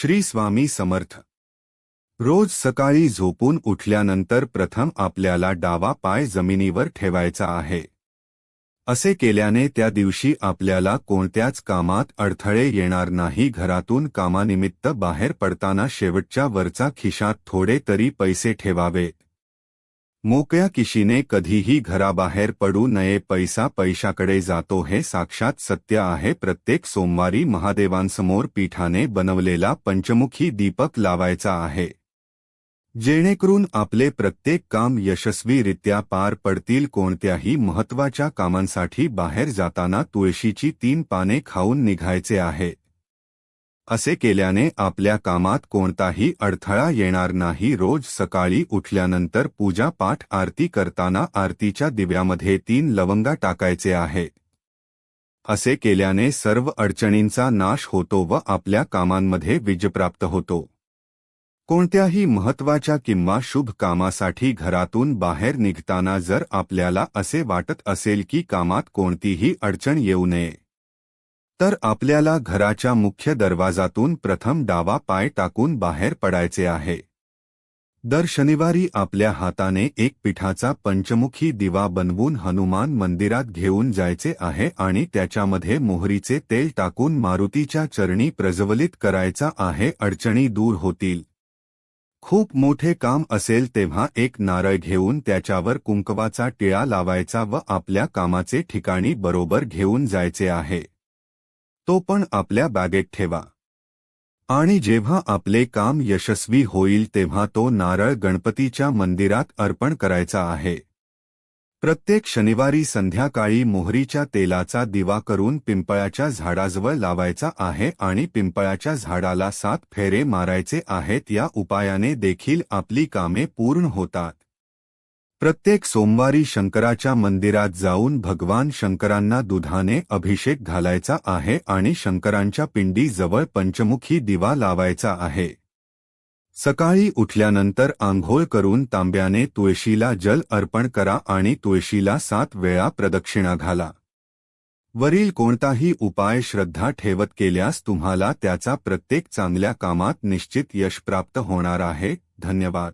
श्री स्वामी समर्थ. रोज सकाळी झोपून उठल्यानंतर प्रथम आपल्याला डावा पाय जमिनीवर ठेवायचा आहे. असे केल्याने त्या दिवशी आपल्याला कोणत्याच कामात अडथळे येणार नाही. घरातून कामानिमित्त बाहेर पडताना शेवटच्या वरचा खिशात थोडे तरी पैसे ठेवावेत मोकळ्या किशीने कधीही घराबाहेर पडू नये पैसा पैशाकडे जातो हे साक्षात सत्य आहे. प्रत्येक सोमवारी महादेवांसमोर पीठाने बनवलेला पंचमुखी दीपक लावायचा आहे. जेणेकरून आपले प्रत्येक काम यशस्वीरित्या पार पडतील. कोणत्याही महत्त्वाच्या कामांसाठी बाहेर जाताना तुळशीची तीन पाने खाऊन निघायचे आहे. असे केल्याने आपल्या कामात कोणताही अडथळा येणार नाही. रोज सकाळी उठल्यानंतर पूजा पाठ आरती करताना आरतीच्या दिव्यामध्ये तीन लवंगा टाकायचे आहे. असे केल्याने सर्व अडचणींचा नाश होतो व आपल्या कामांमध्ये विजप्राप्त होतो. कोणत्याही महत्त्वाच्या किंवा शुभ कामासाठी घरातून बाहेर निघताना जर आपल्याला असे वाटत असेल की कामात कोणतीही अडचण येऊ नये तर आपल्याला घराच्या मुख्य दरवाजातून प्रथम डावा पाय टाकून बाहेर पडायचे आहे. दर शनिवारी आपल्या हाताने एक पिठाचा पंचमुखी दिवा बनवून हनुमान मंदिरात घेऊन जायचे आहे आणि त्याच्यामध्ये मोहरीचे तेल टाकून मारुतीच्या चरणी प्रज्वलित करायचा आहे अडचणी दूर होतील. खूप मोठे काम असेल तेव्हा एक नारळ घेऊन त्याच्यावर कुंकवाचा टिळा लावायचा व आपल्या कामाचे ठिकाणी बरोबर घेऊन जायचे आहे. तो पण आपल्या बॅगेत ठेवा. आणि जेव्हा आपले काम यशस्वी होईल तेव्हा तो नारळ गणपतीच्या मंदिरात अर्पण करायचा आहे. प्रत्येक शनिवारी संध्याकाळी मोहरीच्या तेलाचा दिवा करून पिंपळाच्या झाडाजवळ लावायचा आहे आणि पिंपळाच्या झाडाला सात फेरे मारायचे आहेत या उपायाने देखील आपली कामे पूर्ण होतात. प्रत्येक सोमवारी शंकराच्या मंदिरात जाऊन भगवान शंकरांना दुधाने अभिषेक घालायचा आहे आणि शंकरांच्या पिंडीजवळ पंचमुखी दिवा लावायचा आहे. सकाळी उठल्यानंतर आंघोळ करून तांब्याने तुळशीला जल अर्पण करा आणि तुळशीला सात वेळा प्रदक्षिणा घाला. वरील कोणताही उपाय श्रद्धा ठेवत केल्यास तुम्हाला त्याचा प्रत्येक चांगल्या कामात निश्चित यश प्राप्त होणार आहे. धन्यवाद.